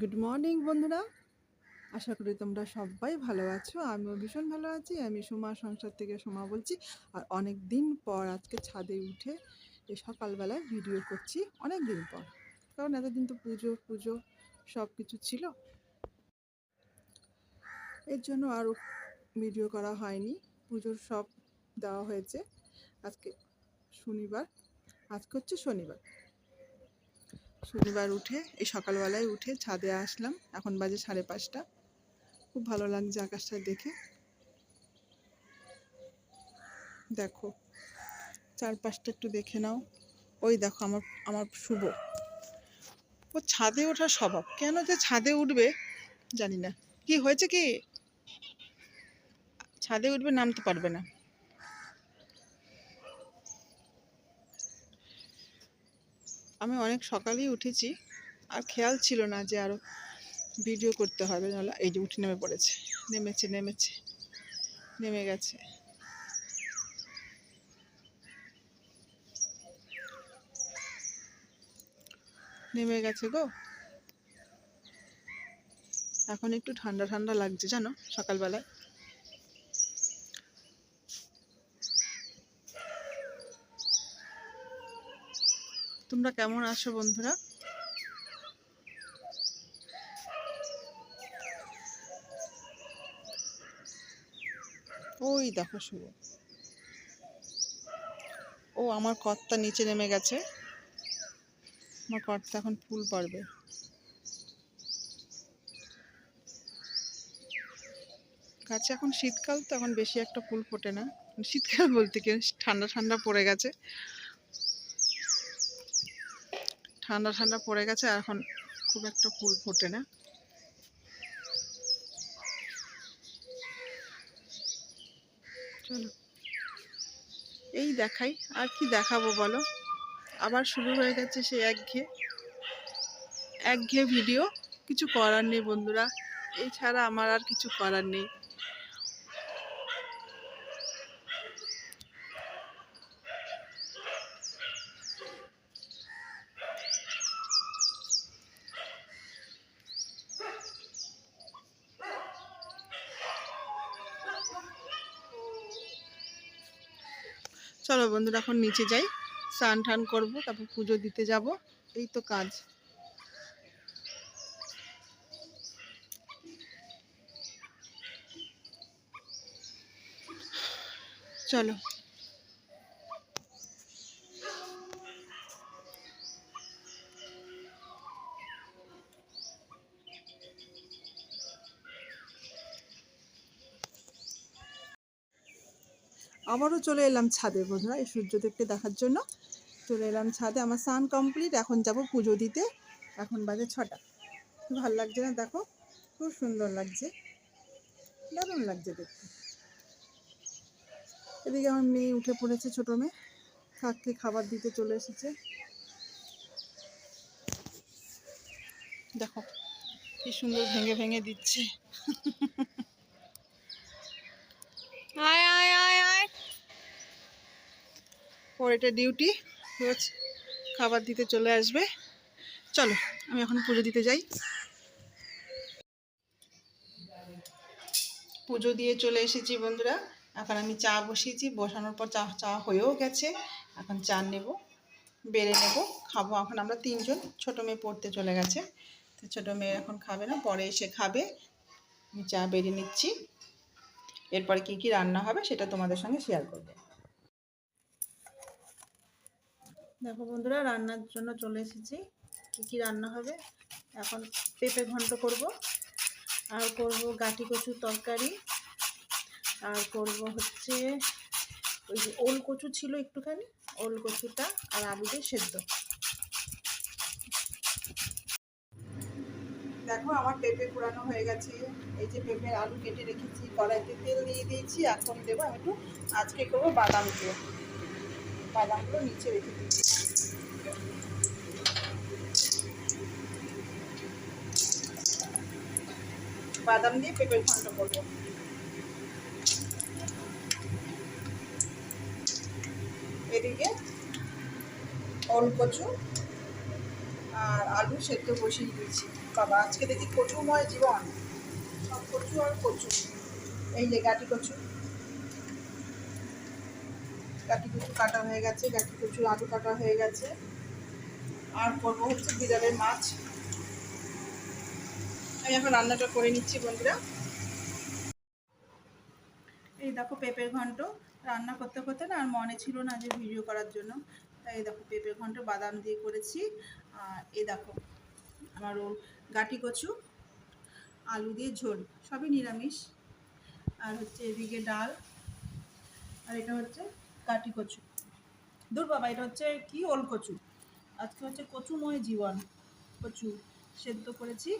Good morning বন্ধুরা। আশা করি তোমরা সবাই ভালো আছো। আমিও ভীষণ ভালো আছি। আমি সোমা, সংসার থেকে সোমা বলছি। আর অনেক দিন পর আজকে ছাদে উঠে এই সকালবেলায় ভিডিও করছি, অনেক দিন পর। কারণ এতদিন তো পুজো পুজো সব কিছু ছিল। এর জন্য আরও ভিডিও করা হয়নি। পুজোর সব দেওয়া হয়েছে। আজকে শনিবার। আজকে হচ্ছে শনিবার। শনিবার উঠে, এই সকালবেলায় উঠে ছাদে আসলাম। এখন বাজে সাড়ে পাঁচটা। খুব ভালো লাগছে আকাশটা দেখে। দেখো, চারপাশটা একটু দেখে নাও। ওই দেখো আমার আমার শুভ। ও ছাদে ওঠার স্বভাব। কেন যে ছাদে উঠবে, জানি না। কি হয়েছে কি? ছাদে উঠবে নামতে পারবে না। আমি অনেক সকালেই উঠেছি, আর খেয়াল ছিল না যে আরও ভিডিও করতে হবে, নাহলে এই যে উঠে নেমে পড়েছে, নেমেছে নেমেছে, নেমে গেছে। নেমে গেছে গো। এখন একটু ঠান্ডা ঠান্ডা লাগছে জানো সকালবেলায়? তোমরা কেমন আছো বন্ধুরা? ওই দেখো শুভ। ও, আমার কর্তা নিচে নেমে গেছে। আমার কর্তা এখন ফুল পারবে গাছে এখন শীতকাল তো, এখন বেশি একটা ফুল ফোটে না। শীতকাল বলতে কি? ঠান্ডা ঠান্ডা পড়ে গেছে। ঠান্ডা ঠান্ডা পড়ে গেছে এখন খুব একটা ফুল ফোটে না। চলো। এই দেখাই, আর কি দেখাবো বলো? আবার শুরু হয়ে গেছে সেই একঘেয়ে। একঘেয়ে ভিডিও কিছু করার নেই বন্ধুরা। এছাড়া আমার আর কিছু করার নেই। চলো বন্ধুরা, এখন নিচে যাই। স্নান টান করব, তারপর পুজো দিতে যাব। এই তো কাজ। চলো। আবারও চলে এলাম ছাদে বন্ধুরা, এই সূর্যদেবকে দেখার জন্য। চলে এলাম ছাদে, আমার স্নান কমপ্লিট, এখন যাব পুজো দিতে। এখন বাজে ছটা। খুব ভালো লাগছে না, দেখো, খুব সুন্দর লাগছে। দারুণ লাগছে দেখতে। এদিকে আমার মেয়ে উঠে পড়েছে, ছোটো মেয়ে। কাককে খাবার দিতে চলে এসেছে। দেখো, কি সুন্দর ভেঙে ভেঙে দিচ্ছে। আয় আয় আয় ওর এটা ডিউটি রোজ খাবার দিতে চলে আসবে। চলো, আমি এখন পুজো দিতে যাই। পুজো দিয়ে চলে এসেছি বন্ধুরা। এখন আমি চা বসিয়েছি, বসানোর পর চা চা হয়েও গেছে। এখন চা নেব, বেড়ে নেব, খাব। এখন আমরা তিনজন, ছোটো মেয়ে পড়তে চলে গেছে। তো ছোটো মেয়ে এখন খাবে না, পরে এসে খাবে। আমি চা বেড়ে নিচ্ছি। এরপরে কি কি রান্না হবে সেটা তোমাদের সঙ্গে শেয়ার করব। দেখো বন্ধুরা, রান্নার জন্য চলে এসেছি। কী কী রান্না হবে? এখন পেঁপে ঘন্ট করব, আর করব গাটি কচুর তরকারি, আর করব হচ্ছে ওই যে ওল কচু ছিল একটুখানি, ওল কচুটা আর আলু দিয়ে সেদ্ধ। দেখো আমার পেঁপে পুরানো হয়ে গেছে। এই যে পেঁপের আলু কেটে রেখেছি, কড়াইতে তেল দিয়ে দিয়েছি, এখন দেবো আমি একটু আজকে করব বাদাম দিয়ে। বাদামগুলো নিচে রেখে দিচ্ছি। বাদাম দিয়ে পেঁপের ঘন্ট করব। এদিকে ওল কচু আর আলু সেদ্ধ বসিয়ে দিয়েছি। বাবা, আজকে দেখি কচুময় জীবন। সব কচু আর কচু। এই যে গাটি কচু। গাটি কচু কাটা হয়ে গেছে গাটি কচু আলু কাটা হয়ে গেছে। আর করব হচ্ছে বিড়ালের মাছ। আমি এখন রান্নাটা করে নিচ্ছি বন্ধুরা। এই দেখো পেঁপের ঘন্ট। রান্না করতে করতে না আর মনে ছিল না যে ভিডিও করার জন্য। তাই এই দেখো পেঁপের ঘন্ট বাদাম দিয়ে করেছি। আর এই দেখো আমার ও গাটি কচু, আলু দিয়ে ঝোল, সবই নিরামিষ। আর হচ্ছে এদিকে ডাল। আর এটা হচ্ছে কাটি কচু। দূর বাবা, এটা হচ্ছে কি? ওল কচু। আজকে হচ্ছে কচুময় জীবন। কচু সেদ্ধ করেছি।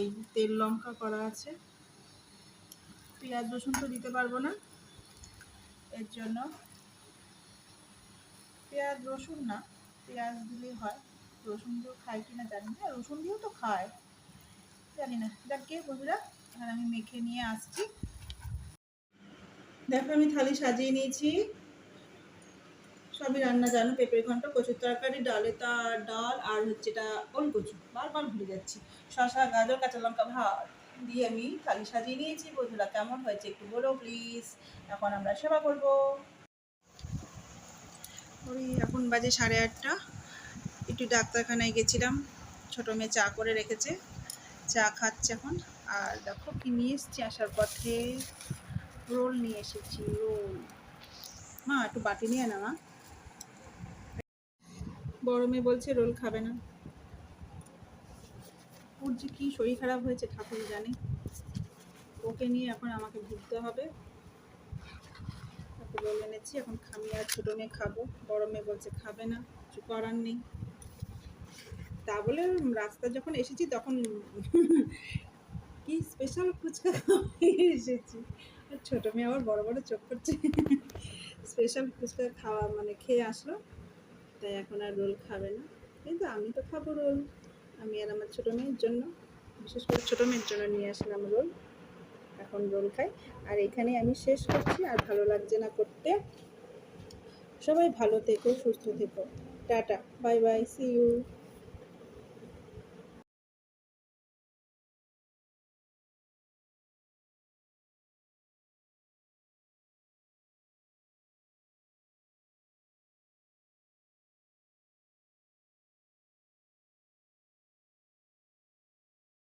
এই তেল লঙ্কা করা আছে। পেঁয়াজ, রসুন তো দিতে পারব না। এর জন্য পেঁয়াজ, রসুন না, পেঁয়াজ দিলেই হয়। রসুন দিয়েও খায় কি না জানি না। রসুন দিয়েও তো খায়। জানি না। দেখ কে বন্ধুরা, এখন আমি মেখে নিয়ে আসছি। দেখো, আমি থালি সাজিয়ে নিয়েছি। সবই রান্না জানো, পেঁপের ঘন্ট, কচুর তরকারি, ডালে তার ডাল, আর হচ্ছে এটা ওল কচু বারবার ভুলে যাচ্ছি। শশা গাজর, কাঁচা লঙ্কা ভাত দিয়ে আমি থালি সাজিয়ে নিয়েছি। বন্ধুরা, কেমন হয়েছে একটু বলো প্লিজ এখন আমরা সেবা করব। ওই এখন বাজে সাড়ে আটটা। একটু ডাক্তারখানায় গেছিলাম। ছোটো মেয়ে চা করে রেখেছে। চা খাচ্ছে এখন। আর দেখো, কি নিয়ে এসছি আসার পথে। রোল নিয়ে এসেছি, রোল। মা, একটু বাটি নিয়ে না মা। মেয়ে বলছে, রোল খাবে না। ওর যে কী শরীর খারাপ হয়েছে ঠাকুর জানে। ওকে নিয়ে এখন আমাকে ভুগতে হবে। তারপর রোল এনেছি, এখন খামি আর ছোটো মেয়ে খাব। মেয়ে বলছে, খাবে না, কিছু করার নেই। তা বলে রাস্তা যখন এসেছি, তখন কি স্পেশাল ফুচকা এসেছি। ছোটো মেয়ে, আবার বড় বড় চোখ করছে। স্পেশাল ফুচকা খাওয়া মানে খেয়ে আসলো। তাই এখন আর রোল খাবে না। কিন্তু আমি তো খাব রোল। আমি আর আমার ছোটো মেয়ের জন্য, বিশেষ করে ছোটো মেয়ের জন্য নিয়ে আসলাম রোল। এখন রোল খাই। আর এখানে আমি শেষ করছি। আর ভালো লাগছে না করতে। সবাই ভালো থেকো, সুস্থ থেকো। Tata. Bye bye see you